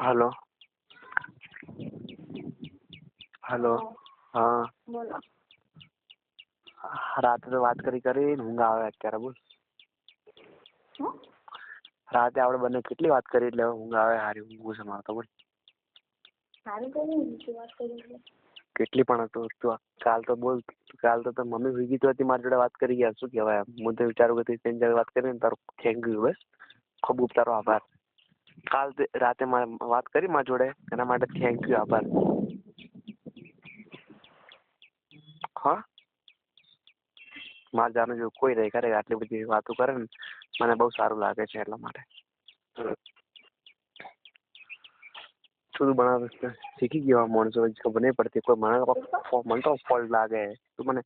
Hello. Hello હા. બોલો. રાતે તો વાત કરી કરી ને ઊંઘ આવે અત્યારે બોલ. રાતે આપણે બંને કેટલી વાત કરી એટલે ઊંઘ આવે હારી ઊંઘવું છે મારે તો બોલ. સારું કર્યું વાત કરી કેટલી પણ હતું તું કાલ તો બોલ કાલ તો મમ્મી ભેગી તો હતી મારી જોડે વાત કરી ગયા શું કહેવાય હું તો વિચારું કે તેની જોડે વાત કરીને તારું થેન્ક યુ બસ. ખૂબ ખૂબ તારો આભાર. કાલ તે રાતે મારે વાત કરી મારી જોડે એના માટે થેન્ક યુ આભાર હા મારે જાનું જેવું કોઈ નહીં કરે આટલી બધી વાતો કરે ને મને બહુ સારું લાગે છે એટલા માટે શું બનાવે છે શીખી ગયો આ માણસો જ ખબર નહીં પડતી કોઈ મને તો મને તો ફોલ્ટ લાગે તું મને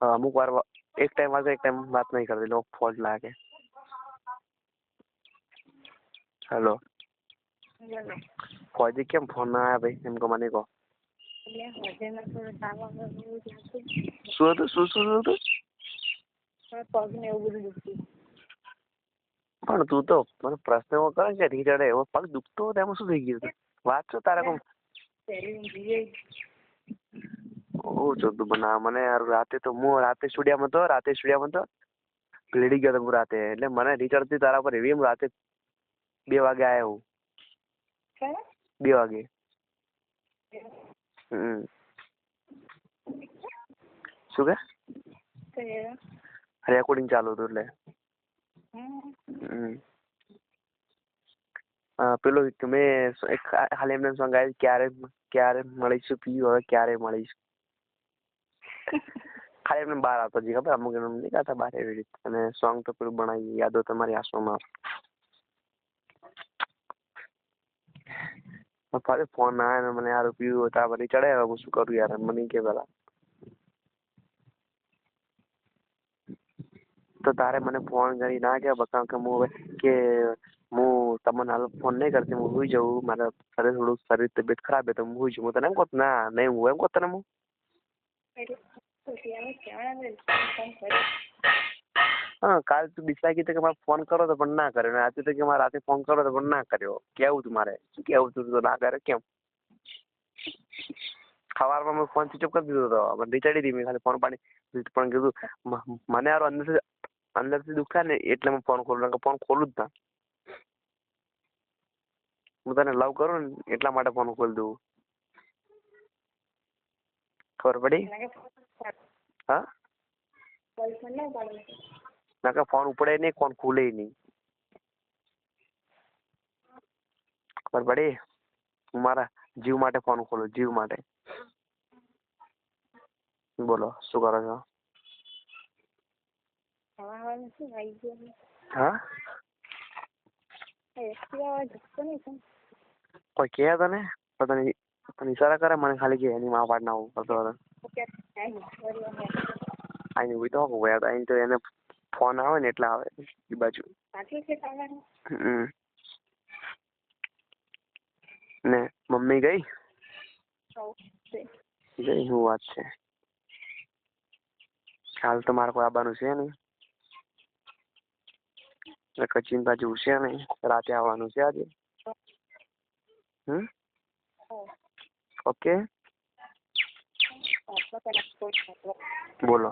અ, અમુક વાર વા- એક ટાઈમ વાત કરે, એક ટાઈમ વાત નહીં કરતી એટલે ફોલ્ટ લાગે હેલો બોલો ફોજી કેમ ફોન ના આવ્યા ભાઈ એમ કહો મને કહો એટલે હૃદયમાં થોડું તાવ આવે એવું જ લાગતું શું હતું શું શું શું હતું થોડા પગને એવું બધું દુખતું પણ તું તો મને પ્રશ્ન એવો કરે છે રી ચડે એવો પગ દુખતો હતો એમાં શું થઈ ગયું હતું વાત શું તારે કહું પહેલી ઊંઘી ગઈ ઓ ચોખ્ખું બનાવ મને યાર રાતે તો હું રાતે સ્ટુડિયોમાં હતો રાતે સ્ટુડિયોમાં હતો ભીડી ગયો હતો હું રાતે એટલે મને રીચડ હતી તારા પર એવી એમ રાતે બે વાગે આવ્યો હું ખરા બે વાગે. હમ. શું કે? રેકોર્ડિંગ ચાલુ હતું એટલે. હમ. અ, મેં એક ખા- એમને સોંગ આવ્યું ક્યારે ક્યારે મળીશું? પીયું હવે ક્યારે મળીશું? ખાલી એમને બહાર આવતા જે ખબર અમુક એમ નહીં ગાતા બહાર એવી રીતે. અને સોંગ તો પેલું બનાવી યાદો તમારી આંસુમાં. ફરી ફોન આવે ને મને યાર પીવું હતા બધી ચડે હવે હું શું કરું યાર મને કે પેલા તો તારે મને ફોન કરી ના કે બકા કે હું હવે કે હું તમને હાલ ફોન નહીં કરતી હું સુઈ જાઉં મારે શરીર થોડું શરીર તબિયત ખરાબ છે તો હું સુઈ જાઉં હું તને એમ કહું ના નહીં હું એમ કહું તને હું હા કાલ તું બિસ્લા કીધું કે મારે ફોન કરો તો પણ ના કર્યો ને આજે તો કે મારે રાતે ફોન કરો તો પણ ના કર્યો. કેવું તું મારે? શું કેવું તું? તો ના કરે? કેમ? સવારમાં મેં ફોન સ્વિચ ઓફ કરી દીધો હતો પણ રિચાડી મેં ખાલી ફોન પાણી પણ કીધું મને યાર અંદરથી અંદરથી દુખે ને એટલે મેં ફોન ખોલું. ફોન ખોલું જ ના. હું તને લવ કરું ને એટલા માટે ફોન ખોલી દઉં. ખબર પડી? હા? ના નકર ફોન ઉપડે નહીં ફોન ખુલે નહીં. ખબર પડી? હું મારા જીવ માટે ફોન ખોલું જીવ માટે. બોલો શું કરો છો? ગયું હા? કોઈ કહે તને? તો તને તને ઈશારા કરે મને ખાલી કે એની માં પાડ ના કરતો હતો. આઈ ઉઈ તો હોવું તો એને ફોન આવે ને એટલે આવે એ બાજુ. હમ. ને મમ્મી ગઈ? ગઈ શું વાત છે? હાલ તો મારે કોઈ આવવાનું છે નહીં. એટલે કચીન બાજુ છે નહીં. રાતે આવવાનું છે આજે. હમ? ઓકે. બોલો.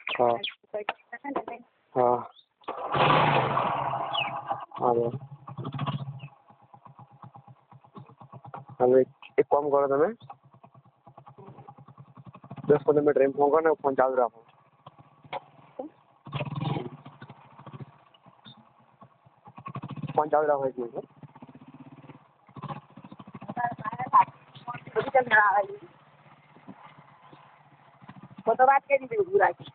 हाँ हाँ ଆଜ୍ଞା ଆମେ ଟିକେ କମ୍ କର ତମେ ଦଶ ପନ୍ଦର ମିନିଟ୍ ରେମ୍ ଫୋନ୍ କର ନା ଫୋନ୍ ଚାଲୁ ଆପଣ ଫୋନ୍ ଚାଲୁ ରଖ ହେଇଛି फ़ोटो बात कर दीजिए पूरा की